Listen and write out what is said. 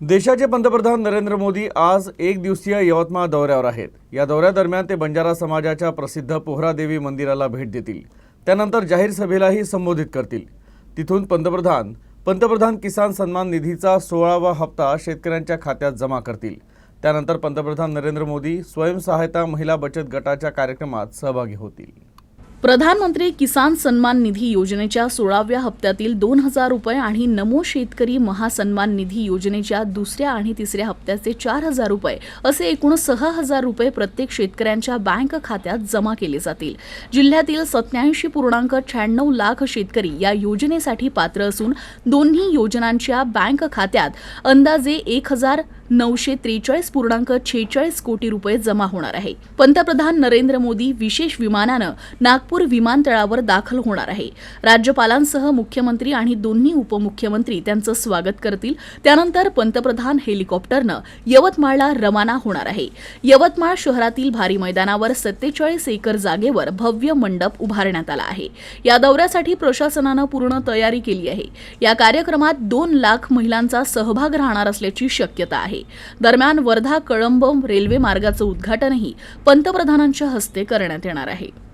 देशाचे पंतप्रधान नरेंद्र मोदी आज एक दिवसीय यवतमाळ दौऱ्यावर आहेत. या दौऱ्यादरम्यान ते बंजारा समाजाच्या प्रसिद्ध पोहरादेवी मंदिराला भेट देतील. त्यानंतर जाहीर सभेलाही संबोधित करतील. तिथून पंतप्रधान पंतप्रधान किसान सन्मान निधीचा सोळावा हप्ता शेतकऱ्यांच्या खात्यात जमा करतील. त्यानंतर पंतप्रधान नरेंद्र मोदी स्वयंसहायता महिला बचत गटाच्या कार्यक्रमात सहभागी होतील. प्रधानमंत्री किसान सन्मान निधी योजनेच्या सोळाव्या हप्त्यातील दोन हजार रुपये आणि नमो शेतकरी महासन्मान निधी योजनेच्या दुसऱ्या आणि तिसऱ्या हप्त्याचे चार हजार रुपये असे एकूण सहा हजार रुपये प्रत्येक शेतकऱ्यांच्या बँक खात्यात जमा केले जातील. जिल्ह्यातील सत्याऐंशी पूर्णांक शहाण्णव लाख शेतकरी या योजनेसाठी पात्र असून दोन्ही योजनांच्या बँक खात्यात अंदाजे एक हजार नऊशे त्रेचाळीस पूर्णांक छेचाळीस कोटी रुपये जमा होणार आहे. पंतप्रधान नरेंद्र मोदी विशेष विमानानं नागपूर विमानतळावर दाखल होणार आहे. राज्यपालांसह मुख्यमंत्री आणि दोन्ही उपमुख्यमंत्री त्यांचं स्वागत करतील. त्यानंतर पंतप्रधान हेलिकॉप्टरनं यवतमाळला रवाना होणार आहे. यवतमाळ शहरातील भारी मैदानावर सत्तेचाळीस एकर जागेवर भव्य मंडप उभारण्यात आला आहे. या दौऱ्यासाठी प्रशासनानं पूर्ण तयारी केली आहे. या कार्यक्रमात दोन लाख महिलांचा सहभाग राहणार असल्याची शक्यता आहे. दरम्यान वर्धा कळंब रेल्वे मार्गाचं उद्घाटनही पंतप्रधानांच्या हस्ते करण्यात येणार आहे.